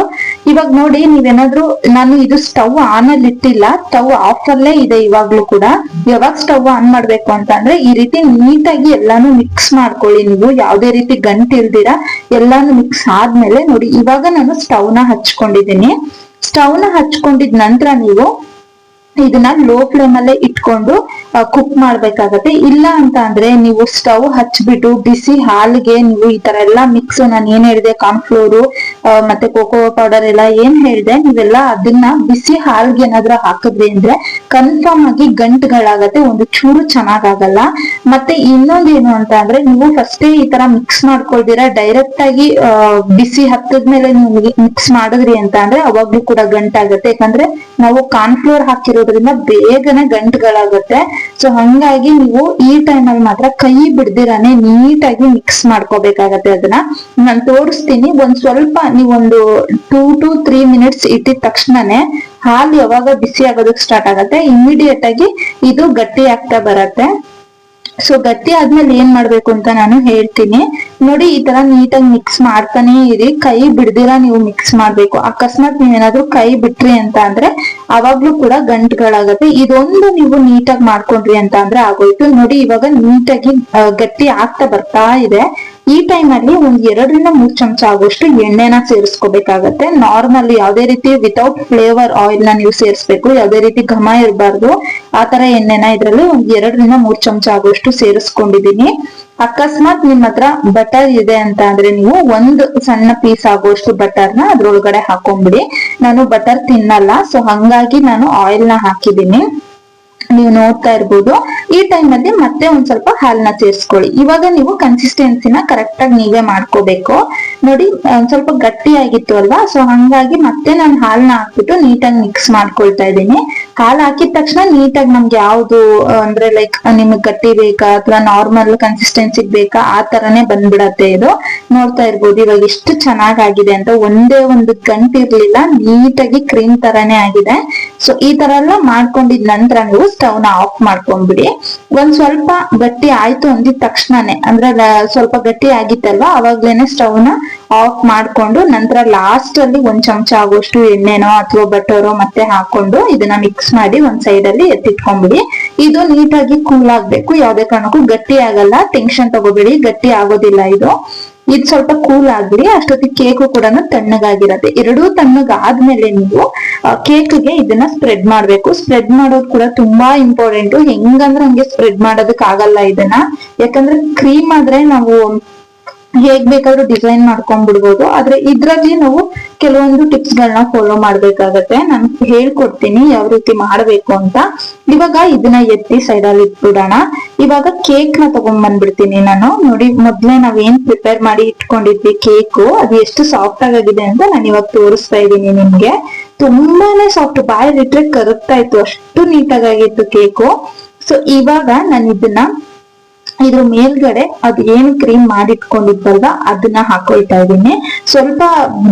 ಇವಾಗ ನೋಡಿ, ನೀವೇನಾದ್ರೂ, ನಾನು ಇದು ಸ್ಟವ್ ಆನ್ ಅಲ್ಲಿ ಇಟ್ಟಿಲ್ಲ ಸ್ಟವ್ ಆಫ್ ಅಲ್ಲೇ ಇದೆ ಇವಾಗ್ಲೂ ಕೂಡ. ಯಾವಾಗ ಸ್ಟವ್ ಆನ್ ಮಾಡ್ಬೇಕು ಅಂತ ಅಂದ್ರೆ, ಈ ರೀತಿ ನೀಟಾಗಿ ಎಲ್ಲಾನು ಮಿಕ್ಸ್ ಮಾಡ್ಕೊಳ್ಳಿ. ನೀವು ಯಾವುದೇ ರೀತಿ ಗಂಟು ಇಲ್ದಿರ, ಎಲ್ಲಾನು ಮಿಕ್ಸ್ ಆದ್ಮೇಲೆ ನೋಡಿ, ಇವಾಗ ನಾನು ಸ್ಟವ್ನ ಹಚ್ಕೊಂಡಿದ್ದೀನಿ. ಸ್ಟವ್ನ ಹಚ್ಕೊಂಡಿದ್ ನಂತರ ನೀವು ಇದನ್ನ ಲೋ ಫ್ಲೇಮ್ ಅಲ್ಲೇ ಇಟ್ಕೊಂಡು ಕುಕ್ ಮಾಡ್ಬೇಕಾಗತ್ತೆ. ಇಲ್ಲ ಅಂತ ಅಂದ್ರೆ ನೀವು ಸ್ಟವ್ ಹಚ್ಬಿಟ್ಟು ಬಿಸಿ ಹಾಲಿಗೆ ನೀವು ಈ ತರ ಎಲ್ಲಾ ಮಿಕ್ಸ್ ನಾನು ಏನ್ ಹೇಳಿದೆ ಕಾರ್ನ್ಫ್ಲೋರು ಮತ್ತೆ ಕೋಕೋ ಪೌಡರ್ ಎಲ್ಲ ಏನ್ ಹೇಳಿದೆ, ನೀವೆಲ್ಲ ಅದನ್ನ ಬಿಸಿ ಹಾಲ್ಗೆ ಏನಾದ್ರೂ ಹಾಕಿದ್ರಿ ಅಂದ್ರೆ ಕನ್ಫರ್ಮ್ ಆಗಿ ಗಂಟುಗಳಾಗತ್ತೆ, ಒಂದು ಚೂರು ಚೆನ್ನಾಗಾಗಲ್ಲ. ಮತ್ತೆ ಇನ್ನೊಂದೇನು ಅಂತ ಅಂದ್ರೆ ನೀವು ಫಸ್ಟ್ ಈ ತರ ಮಿಕ್ಸ್ ಮಾಡ್ಕೊಳ್ದಿರ ಡೈರೆಕ್ಟ್ ಆಗಿ ಬಿಸಿ ಹತ್ತದ್ಮೇಲೆ ನೀವು ಮಿಕ್ಸ್ ಮಾಡಿದ್ರಿ ಅಂತ ಅಂದ್ರೆ ಅವಾಗ್ಲೂ ಕೂಡ ಗಂಟಾಗತ್ತೆ. ಯಾಕಂದ್ರೆ ನಾವು ಕಾರ್ನ್ಫ್ಲೋರ್ ಹಾಕಿರೋದ್ರಿಂದ ಬೇಗನೆ ಗಂಟುಗಳಾಗುತ್ತೆ. ಸೊ ಹಂಗಾಗಿ ನೀವು ಈ ಟೈಮ್ ಅಲ್ಲಿ ಮಾತ್ರ ಕೈ ಬಿಡ್ದಿರಾನೆ ನೀಟಾಗಿ ಮಿಕ್ಸ್ ಮಾಡ್ಕೋಬೇಕಾಗತ್ತೆ ಅದನ್ನ. ನಾನು ತೋರಿಸ್ತೀನಿ. ಒಂದ್ ಸ್ವಲ್ಪ ನೀವೊಂದು ಟೂ ಟು ತ್ರೀ ಮಿನಿಟ್ಸ್ ಇಟ್ಟಿದ ತಕ್ಷಣನೇ ಹಾಲು ಯಾವಾಗ ಬಿಸಿ ಆಗೋದಕ್ಕೆ ಸ್ಟಾರ್ಟ್ ಆಗತ್ತೆ ಇಮಿಡಿಯೇಟ್ ಆಗಿ ಇದು ಗಟ್ಟಿ ಆಗ್ತಾ ಬರತ್ತೆ. ಸೊ ಗಟ್ಟಿ ಆದ್ಮೇಲೆ ಏನ್ ಮಾಡ್ಬೇಕು ಅಂತ ನಾನು ಹೇಳ್ತೀನಿ. ನೋಡಿ, ಈ ತರ ನೀಟಾಗಿ ಮಿಕ್ಸ್ ಮಾಡ್ತಾನೆ ಇರಿ. ಕೈ ಬಿಡ್ದಿರ ನೀವು ಮಿಕ್ಸ್ ಮಾಡ್ಬೇಕು. ಅಕಸ್ಮಾತ್ ನೀವೇನಾದ್ರೂ ಕೈ ಬಿಟ್ರಿ ಅಂತ ಅಂದ್ರೆ ಅವಾಗ್ಲೂ ಕೂಡ ಗಂಟುಗಳಾಗತ್ತೆ. ಇದೊಂದು ನೀವು ನೀಟಾಗಿ ಮಾಡ್ಕೊಂಡ್ರಿ ಅಂತ ಅಂದ್ರೆ ಆಗೋಯ್ತು. ನೋಡಿ, ಇವಾಗ ನೀಟಾಗಿ ಗಟ್ಟಿ ಆಗ್ತಾ ಬರ್ತಾ ಇದೆ. ಈ ಟೈಮ್ ಅಲ್ಲಿ ಒಂದ್ ಎರಡರಿಂದ ಮೂರ್ ಚಮಚ ಆಗುವಷ್ಟು ಎಣ್ಣೆನ ಸೇರಿಸ್ಕೋಬೇಕಾಗತ್ತೆ. ನಾರ್ಮಲ್ ಯಾವ್ದೇ ರೀತಿ ವಿತೌಟ್ ಫ್ಲೇವರ್ ಆಯಿಲ್ನ ನೀವು ಸೇರಿಸ್ಬೇಕು, ಯಾವ್ದೇ ರೀತಿ ಘಮ ಇರಬಾರ್ದು, ಆ ತರ ಎಣ್ಣೆನ ಇದ್ರಲ್ಲಿ ಒಂದ್ ಎರಡರಿಂದ ಮೂರ್ ಚಮಚ ಆಗುವಷ್ಟು ಸೇರಿಸ್ಕೊಂಡಿದೀನಿ ಅಕಸ್ಮಾತ್ ನಿಮ್ ಹತ್ರ ಬಟರ್ ಇದೆ ಅಂತ ಅಂದ್ರೆ ನೀವು ಒಂದ್ ಸಣ್ಣ ಪೀಸ್ ಆಗುವಷ್ಟು ಬಟರ್ನ ಅದ್ರೊಳಗಡೆ ಹಾಕೊಂಡ್ಬಿಡಿ. ನಾನು ಬಟರ್ ತಿನ್ನಲ್ಲ ಸೊ ಹಂಗಾಗಿ ನಾನು ಆಯಿಲ್ನ ಹಾಕಿದೀನಿ ನೀವು ನೋಡ್ತಾ ಇರ್ಬೋದು. ಈ ಟೈಮ್ ಅಲ್ಲಿ ಮತ್ತೆ ಒಂದ್ ಸ್ವಲ್ಪ ಹಾಲ್ನ ಸೇರಿಸ್ಕೊಳ್ಳಿ. ಇವಾಗ ನೀವು ಕನ್ಸಿಸ್ಟೆನ್ಸಿನ ಕರೆಕ್ಟ್ ಆಗಿ ನೀವೇ ಮಾಡ್ಕೋಬೇಕು. ನೋಡಿ ಒಂದ್ ಸ್ವಲ್ಪ ಗಟ್ಟಿ ಆಗಿತ್ತು ಅಲ್ವಾ? ಸೊ ಹಂಗಾಗಿ ಮತ್ತೆ ನಾನು ಹಾಲ್ನ ಹಾಕ್ಬಿಟ್ಟು ನೀಟಾಗಿ ಮಿಕ್ಸ್ ಮಾಡ್ಕೊಳ್ತಾ ಇದ್ದೀನಿ. ಹಾಲ್ ಹಾಕಿದ ತಕ್ಷಣ ನೀಟಾಗಿ ನಮ್ಗೆ ಯಾವ್ದು ಅಂದ್ರೆ ಲೈಕ್ ನಿಮ್ಗೆ ಗಟ್ಟಿ ಬೇಕಾ? ಅಥವಾ ನಾರ್ಮಲ್ ಕನ್ಸಿಸ್ಟೆನ್ಸಿ ಬೇಕಾ? ಆ ತರನೇ ಬಂದ್ಬಿಡತ್ತೆ ಇದು. ನೋಡ್ತಾ ಇರ್ಬೋದು, ಇವಾಗ ಎಷ್ಟು ಚೆನ್ನಾಗಾಗಿದೆ ಅಂತ ಒಂದೇ ಒಂದು ಗಂಟಿರ್ಲಿಲ್ಲ ನೀಟಾಗಿ ಕ್ರೀಮ್ ತರಾನೇ ಆಗಿದೆ. ಸೊ ಈ ತರ ಎಲ್ಲ ಮಾಡ್ಕೊಂಡಿದ್ ನಂತರ ನೀವು ಸ್ಟವ್ನ ಆಫ್ ಮಾಡ್ಕೊಂಡ್ಬಿಡಿ. ಒಂದ್ ಸ್ವಲ್ಪ ಗಟ್ಟಿ ಆಯ್ತು ಅಂದಿದ ತಕ್ಷಣನೇ, ಅಂದ್ರೆ ಸ್ವಲ್ಪ ಗಟ್ಟಿ ಆಗಿತ್ತಲ್ವಾ, ಅವಾಗ್ಲೇನೆ ಸ್ಟವ್ನ ಆಫ್ ಮಾಡ್ಕೊಂಡು ನಂತರ ಲಾಸ್ಟ್ ಅಲ್ಲಿ ಒಂದ್ ಚಮಚ ಆಗೋಷ್ಟು ಎಣ್ಣೆನೋ ಅಥವಾ ಬಟರೋ ಮತ್ತೆ ಹಾಕೊಂಡು ಇದನ್ನ ಮಿಕ್ಸ್ ಮಾಡಿ ಒಂದ್ ಸೈಡ್ ಅಲ್ಲಿ ಎತ್ತಿಟ್ಕೊಂಡ್ಬಿಡಿ. ಇದು ನೀಟಾಗಿ ಕೂಲ್ ಆಗ್ಬೇಕು, ಯಾವ್ದೇ ಕಾರಣಕ್ಕೂ ಗಟ್ಟಿ ಆಗಲ್ಲ ಟೆನ್ಷನ್ ತಗೋಬೇಡಿ, ಗಟ್ಟಿ ಆಗೋದಿಲ್ಲ ಇದು. ಇದು ಸ್ವಲ್ಪ ಕೂಲ್ ಆಗ್ಲಿ, ಅಷ್ಟೊತ್ತಿಗೆ ಕೇಕು ಕೂಡ ತಣ್ಣಗಾಗಿರತ್ತೆ. ಎರಡೂ ತಣ್ಣಗಾದ್ಮೇಲೆ ನೀವು ಕೇಕ್ಗೆ ಇದನ್ನ ಸ್ಪ್ರೆಡ್ ಮಾಡ್ಬೇಕು. ಸ್ಪ್ರೆಡ್ ಮಾಡೋದು ಕೂಡ ತುಂಬಾ ಇಂಪಾರ್ಟೆಂಟ್ ಹೆಂಗಂದ್ರೆ ಹಂಗೆ ಸ್ಪ್ರೆಡ್ ಮಾಡೋದಕ್ಕಾಗಲ್ಲ ಇದನ್ನ. ಯಾಕಂದ್ರೆ ಕ್ರೀಮ್ ಆದ್ರೆ ನಾವು ಹೇಗ್ ಬೇಕಾದ್ರೂ ಡಿಸೈನ್ ಮಾಡ್ಕೊಂಡ್ ಬಿಡ್ಬೋದು ಆದ್ರೆ ಇದ್ರಲ್ಲಿ ನಾವು ಕೆಲವೊಂದು ಟಿಪ್ಸ್ ಗಳನ್ನ ಫಾಲೋ ಮಾಡ್ಬೇಕಾಗತ್ತೆ. ನಾನು ಹೇಳ್ಕೊಡ್ತೀನಿ ಯಾವ ರೀತಿ ಮಾಡ್ಬೇಕು ಅಂತ. ಇವಾಗ ಇದನ್ನ ಎತ್ತಿ ಸೈಡ್ ಅಲ್ಲಿ ಇಟ್ಬಿಡೋಣ. ಇವಾಗ ಕೇಕ್ನ ತಗೊಂಡ್ ಬಂದ್ಬಿಡ್ತೀನಿ ನಾನು. ನೋಡಿ, ಮೊದ್ಲೇ ನಾವ್ ಏನ್ ಪ್ರಿಪೇರ್ ಮಾಡಿ ಇಟ್ಕೊಂಡಿದ್ವಿ ಕೇಕು ಅದು ಎಷ್ಟು ಸಾಫ್ಟ್ ಆಗಿದೆ ಅಂತ ನಾನು ಇವಾಗ ತೋರಿಸ್ತಾ ಇದ್ದೀನಿ ನಿಮ್ಗೆ. ತುಂಬಾನೇ ಸಾಫ್ಟ್ ಬಾಯಲ್ಲಿಟ್ರೆ ಕರಗ್ತಾ ಇತ್ತು. ಅಷ್ಟು ನೀಟಾಗಿತ್ತು ಕೇಕು ಸೊ ಇವಾಗ ನಾನು ಇದನ್ನ ಇದ್ರ ಮೇಲ್ಗಡೆ ಅದು ಏನು ಕ್ರೀಮ್ ಮಾಡಿಟ್ಕೊಂಡಿದ್ವಲ್ವಾ ಅದನ್ನ ಹಾಕೊಳ್ತಾ ಇದೀನಿ ಸ್ವಲ್ಪ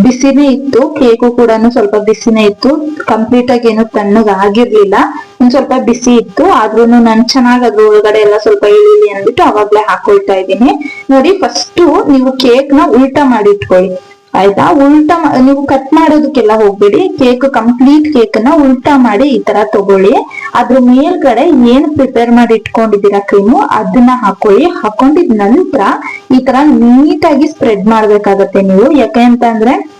ಬಿಸಿನೇ ಇತ್ತು, ಕೇಕು ಕೂಡ ಸ್ವಲ್ಪ ಬಿಸಿನೇ ಇತ್ತು. ಕಂಪ್ಲೀಟ್ ಆಗಿ ಏನು ತಣ್ಣಗಾಗಿರ್ಲಿಲ್ಲ ಒಂದ್ ಸ್ವಲ್ಪ ಬಿಸಿ ಇತ್ತು ಆದ್ರೂ ನಾನು ಚೆನ್ನಾಗ್ ಅದ್ರ ಒಳಗಡೆ ಎಲ್ಲ ಸ್ವಲ್ಪ ಇಳಿಲಿ ಅಂದ್ಬಿಟ್ಟು ಅವಾಗ್ಲೇ ಹಾಕೊಳ್ತಾ ಇದೀನಿ ನೋಡಿ ಫಸ್ಟ್ ನೀವು ಕೇಕ್ನ ಉಲ್ಟಾ ಮಾಡಿ ಇಟ್ಕೊಳ್ಳಿ ಆಯ್ತಾ? ಉಲ್ಟಾ ನೀವು ಕಟ್ ಮಾಡೋದಕ್ಕೆಲ್ಲ ಹೋಗ್ಬೇಡಿ. ಕೇಕ್ ಕಂಪ್ಲೀಟ್ ಕೇಕ್ನ ಉಲ್ಟಾ ಮಾಡಿ ಈ ತರ ತಗೊಳ್ಳಿ. ಅದ್ರ ಮೇಲ್ಗಡೆ ಏನ್ ಪ್ರಿಪೇರ್ ಮಾಡಿ ಇಟ್ಕೊಂಡಿದ್ದೀರಾ ಕ್ರೀಮು ಅದನ್ನ ಹಾಕೊಳ್ಳಿ. ಹಾಕೊಂಡಿದ ನಂತರ ಈ ತರ ನೀಟಾಗಿ ಸ್ಪ್ರೆಡ್ ಮಾಡ್ಬೇಕಾಗತ್ತೆ ನೀವು. ಯಾಕೆ ಅಂತ ಅಂದ್ರೆ ಆ,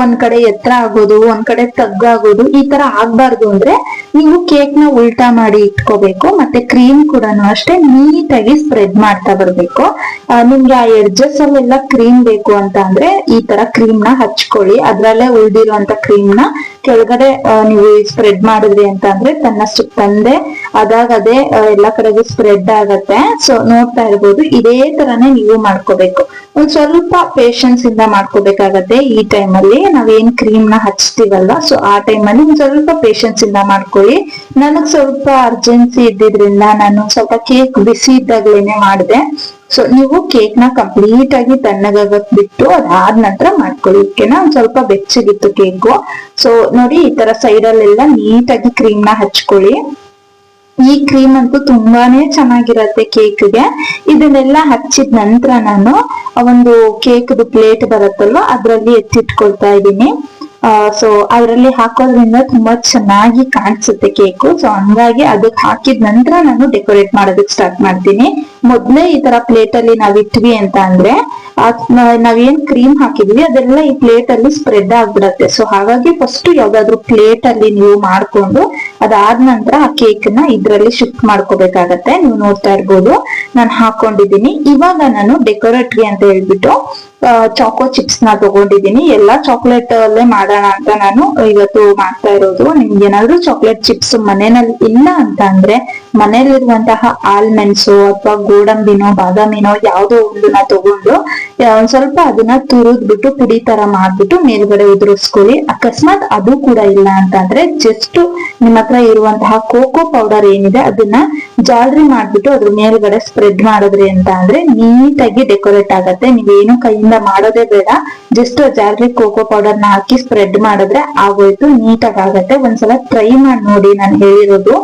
ಒಂದ್ ಕಡೆ ಎತ್ತರ ಆಗೋದು, ಒಂದ್ ಕಡೆ ತಗ್ಗಾಗೋದು ಈ ತರ ಆಗ್ಬಾರ್ದು ಅಂದ್ರೆ ನೀವು ಕೇಕ್ನ ಉಲ್ಟಾ ಮಾಡಿ ಇಟ್ಕೋಬೇಕು, ಮತ್ತೆ ಕ್ರೀಮ್ ಕೂಡ ಅಷ್ಟೇ ನೀಟಾಗಿ ಸ್ಪ್ರೆಡ್ ಮಾಡ್ತಾ ಬರ್ಬೇಕು. ನಿಮ್ಗೆ ಆ ಎಡ್ಜಸ್ ಅಲ್ಲೆಲ್ಲ ಕ್ರೀಮ್ ಬೇಕು ಅಂತ ಅಂದ್ರೆ ಈ ತರ ಕ್ರೀಮ್ನ ಹಚ್ಕೊಳ್ಳಿ, ಅದ್ರಲ್ಲೇ ಉಳ್ದಿರುವಂತ ಕ್ರೀಮ್ನ ಕೆಳಗಡೆ ನೀವು ಸ್ಪ್ರೆಡ್ ಮಾಡಿದ್ರಿ ಅಂತ ಅಂದ್ರೆ ತನ್ನಷ್ಟು ತಂದೆ ಅದಾಗ ಅದೇ ಎಲ್ಲಾ ಕಡೆಗೂ ಸ್ಪ್ರೆಡ್ ಆಗತ್ತೆ. ಸೊ ನೋಡ್ತಾ ಇರ್ಬೋದು, ಇದೇ ತರನೇ ನೀವು ಮಾಡ್ಕೋಬೇಕು. ಒಂದ್ ಸ್ವಲ್ಪ ಪೇಶನ್ಸ್ ಇಂದ ಮಾಡ್ಕೋಬೇಕಾಗತ್ತೆ ಈ ಟೈಮ್ ಅಲ್ಲಿ. ನಾವೇನ್ ಕ್ರೀಮ್ನ ಹಚ್ತೀವಲ್ವಾ? ಸೊ ಆ ಟೈಮ್ ಅಲ್ಲಿ ಒಂದ್ ಸ್ವಲ್ಪ ಪೇಶನ್ಸ್ ಇಂದ ಮಾಡ್ಕೊಳ್ಳಿ. ನನಗ್ ಸ್ವಲ್ಪ ಅರ್ಜೆನ್ಸಿ ಇದ್ದಿದ್ರಿಂದ ನಾನು ಸ್ವಲ್ಪ ಕೇಕ್ ಬಿಸಿ ಇದ್ದಾಗ್ಲೇನೆ ಮಾಡಿದೆ. ಸೊ ನೀವು ಕೇಕ್ನ ಕಂಪ್ಲೀಟ್ ಆಗಿ ತಣ್ಣಗಾಗಕ್ ಬಿಟ್ಟು ಅದಾದ ನಂತರ ಮಾಡ್ಕೊಳ್ಳಿ. ಓಕೆನಾ? ಒಂದ್ ಸ್ವಲ್ಪ ಬೆಚ್ಚಗಿತ್ತು ಕೇಕು ಸೊ ನೋಡಿ ಈ ತರ ಸೈಡ್ ಅಲ್ಲೆಲ್ಲ ನೀಟಾಗಿ ಕ್ರೀಮ್ನ ಹಚ್ಕೊಳ್ಳಿ. ಈ ಕ್ರೀಮ್ ಅಂತೂ ತುಂಬಾನೇ ಚೆನ್ನಾಗಿರತ್ತೆ ಕೇಕ್ಗೆ ಇದನ್ನೆಲ್ಲ ಹಚ್ಚಿದ ನಂತರ ನಾನು ಒಂದು ಕೇಕ್ದು ಪ್ಲೇಟ್ ಬರುತ್ತಲ್ವ, ಅದ್ರಲ್ಲಿ ಎತ್ತಿಟ್ಕೊಳ್ತಾ ಇದ್ದೀನಿ. ಸೊ ಅದರಲ್ಲಿ ಹಾಕೋದ್ರಿಂದ ತುಂಬಾ ಚೆನ್ನಾಗಿ ಕಾಣಿಸುತ್ತೆ ಕೇಕು. ಸೊ ಹಂಗಾಗಿ ಅದಕ್ಕೆ ಹಾಕಿದ ನಂತರ ನಾನು ಡೆಕೋರೇಟ್ ಮಾಡೋದಕ್ಕೆ ಸ್ಟಾರ್ಟ್ ಮಾಡ್ತೀನಿ. ಮೊದ್ಲೇ ಈ ತರ ಪ್ಲೇಟ್ ಅಲ್ಲಿ ನಾವ್ ಇಟ್ವಿ ಅಂತ ಅಂದ್ರೆ ನಾವೇನ್ ಕ್ರೀಮ್ ಹಾಕಿದ್ವಿ, ಅದೆಲ್ಲ ಈ ಪ್ಲೇಟ್ ಅಲ್ಲಿ ಸ್ಪ್ರೆಡ್ ಆಗ್ಬಿಡತ್ತೆ. ಸೊ ಹಾಗಾಗಿ ಫಸ್ಟ್ ಯಾವ್ದಾದ್ರು ಪ್ಲೇಟ್ ಅಲ್ಲಿ ನೀವು ಮಾಡ್ಕೊಂಡು, ಅದಾದ ನಂತರ ಆ ಕೇಕ್ನ ಇದ್ರಲ್ಲಿ ಶಿಫ್ಟ್ ಮಾಡ್ಕೋಬೇಕಾಗತ್ತೆ. ನೀವು ನೋಡ್ತಾ ಇರ್ಬೋದು. ನಾನು ಹಾಕೊಂಡಿದ್ದೀನಿ. ಇವಾಗ ನಾನು ಡೆಕೋರೇಟ್ರಿ ಅಂತ ಹೇಳ್ಬಿಟ್ಟು ಚಾಕೋ ಚಿಪ್ಸ್ನ ತಗೊಂಡಿದ್ದೀನಿ ಎಲ್ಲಾ ಚಾಕ್ಲೇಟ್ ಅಲ್ಲೇ ಮಾಡೋಣ ಅಂತ ನಾನು ಇವತ್ತು ಮಾಡ್ತಾ ಇರೋದು. ನಿಮ್ಗೆ ಏನಾದ್ರು ಚಾಕ್ಲೇಟ್ ಚಿಪ್ಸ್ ಮನೆಯಲ್ಲಿ ಇಲ್ಲ ಅಂತ ಅಂದ್ರೆ ಮನೇಲಿರುವಂತಹ ಆಲ್ಮೆಂಡ್ಸು ಅಥವಾ ಗೋಡಂಬಿನೋ, ಬಾದಾಮಿನೋ ಯಾವ್ದೋ ಒಂದನ್ನ ತಗೊಂಡು ಒಂದ್ ಸ್ವಲ್ಪ ಅದನ್ನ ತುರಿದ್ಬಿಟ್ಟು ಪುಡಿ ತರ ಮಾಡ್ಬಿಟ್ಟು ಮೇಲ್ಗಡೆ ಉದುರಿಸ್ಕೊಳ್ಳಿ. ಅಕಸ್ಮಾತ್ ಅದು ಕೂಡ ಇಲ್ಲ ಅಂತ ಅಂದ್ರೆ ಜಸ್ಟ್ ನಿಮ್ಮ ಹತ್ರ ಇರುವಂತಹ ಕೋಕೋ ಪೌಡರ್ ಏನಿದೆ ಅದನ್ನ ಜಾಲ್ರಿ ಮಾಡ್ಬಿಟ್ಟು ಅದ್ರ ಮೇಲ್ಗಡೆ ಸ್ಪ್ರೆಡ್ ಮಾಡಿದ್ರಿ ಅಂತ ಅಂದ್ರೆ ನೀಟಾಗಿ ಡೆಕೋರೇಟ್ ಆಗತ್ತೆ. ನೀವೇನು ಕೈಯಿಂದ ಮಾಡೋದೇ ಬೇಡ. ಜಸ್ಟ್ ಜಾರ್ಲಿ ಕೋಕೋ ಪೌಡರ್ನ ಹಾಕಿ ಸ್ಪ್ರೆಡ್ ಮಾಡಿದ್ರೆ ಆಗೋಯ್ತು ನೀಟಾಗಿ ಆಗತ್ತೆ ಒಂದ್ಸಲ ಟ್ರೈ ಮಾಡಿ ನೋಡಿ ನಾನು ಹೇಳಿರೋದು.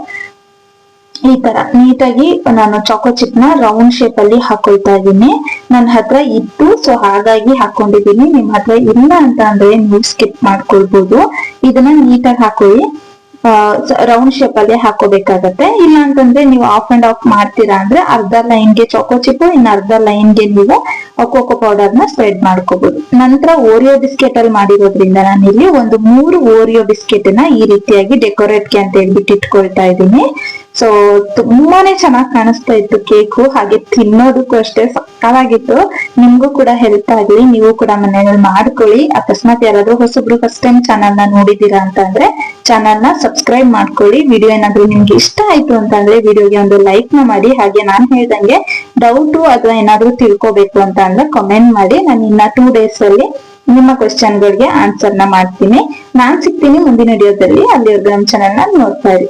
ಈ ತರ ನೀಟಾಗಿ ನಾನು ಚಾಕೋ ಚಿಪ್ನ ರೌಂಡ್ ಶೇಪ್ ಅಲ್ಲಿ ಹಾಕೊಳ್ತಾ ಇದ್ದೀನಿ. ನನ್ನ ಹತ್ರ ಇತ್ತು ಸೊ ಹಾಗಾಗಿ ಹಾಕೊಂಡಿದ್ದೀನಿ. ನಿಮ್ ಹತ್ರ ಇಲ್ಲ ಅಂತ ಅಂದ್ರೆ ನೀವು ಸ್ಕಿಪ್ ಮಾಡ್ಕೊಳ್ಬಹುದು ಇದನ್ನ ನೀಟಾಗಿ ಹಾಕೊಳ್ಳಿ. ರೌಂಡ್ ಶೇಪ್ ಅಲ್ಲಿ ಹಾಕೋಬೇಕಾಗತ್ತೆ. ಇಲ್ಲ ಅಂತಂದ್ರೆ ನೀವು ಆಫ್ ಅಂಡ್ ಆಫ್ ಮಾಡ್ತೀರಾ ಅಂದ್ರೆ ಅರ್ಧ ಲೈನ್ಗೆ ಚೊಕೋ ಚಿಪ್ಪು ಇನ್ನು ಅರ್ಧ ಲೈನ್ಗೆ ನೀವು ಕೋಕೋ ಪೌಡರ್ನ ಸ್ಪ್ರೆಡ್ ಮಾಡ್ಕೋಬಹುದು ನಂತರ ಓರಿಯೋ ಬಿಸ್ಕೆಟ್ ಅಲ್ಲಿ ಮಾಡಿರೋದ್ರಿಂದ ನಾನು ಇಲ್ಲಿ ಒಂದು ಮೂರು ಓರಿಯೋ ಬಿಸ್ಕೆಟ್ನ ಈ ರೀತಿಯಾಗಿ ಡೆಕೋರೇಟ್ಗೆ ಅಂತ ಹೇಳ್ಬಿಟ್ಟು ಇಟ್ಕೊಳ್ತಾ ಇದ್ದೀನಿ. ಸೊ ತುಂಬಾನೇ ಚೆನ್ನಾಗಿ ಕಾಣಿಸ್ತಾ ಇತ್ತು ಕೇಕು, ಹಾಗೆ ತಿನ್ನೋದಕ್ಕೂ ಅಷ್ಟೇ ಸಕ್ಕತ್ತಾಗಿತ್ತು. ನಿಮ್ಗೂ ಕೂಡ ಹೆಲ್ಪ್ ಆಗ್ಲಿ, ನೀವು ಕೂಡ ಮನೆಯಲ್ಲಿ ಮಾಡ್ಕೊಳ್ಳಿ. ಅಕಸ್ಮಾತ್ ಯಾರಾದ್ರೂ ಹೊಸಬ್ರು ಫಸ್ಟ್ ಟೈಮ್ ಚಾನಲ್ನ ನೋಡಿದೀರಾ ಅಂತ ಅಂದ್ರೆ ಚಾನಲ್ನ ಸಬ್ಸ್ಕ್ರೈಬ್ ಮಾಡ್ಕೊಳ್ಳಿ. ವಿಡಿಯೋ ಏನಾದ್ರೂ ನಿಮ್ಗೆ ಇಷ್ಟ ಆಯ್ತು ಅಂತ ಅಂದ್ರೆ ವಿಡಿಯೋಗೆ ಒಂದು ಲೈಕ್ನ ಮಾಡಿ. ಹಾಗೆ ನಾನ್ ಹೇಳ್ದಂಗೆ ಡೌಟ್ ಅಥವಾ ಏನಾದ್ರೂ ತಿಳ್ಕೊಬೇಕು ಅಂತ ಅಂದ್ರೆ ಕಮೆಂಟ್ ಮಾಡಿ. ನಾನು ಇನ್ನ ಟೂ ಡೇಸ್ ಅಲ್ಲಿ ನಿಮ್ಮ ಕ್ವಶನ್ ಗಳಿಗೆ ಆನ್ಸರ್ನ ಮಾಡ್ತೀನಿ. ನಾನ್ ಸಿಗ್ತೀನಿ ಮುಂದಿನ ವಿಡಿಯೋದಲ್ಲಿ ಅಲ್ಲಿವರೆಗೂ ನಮ್ಮ ಚಾನಲ್ನ ನೋಡ್ತಾ ಇರಿ.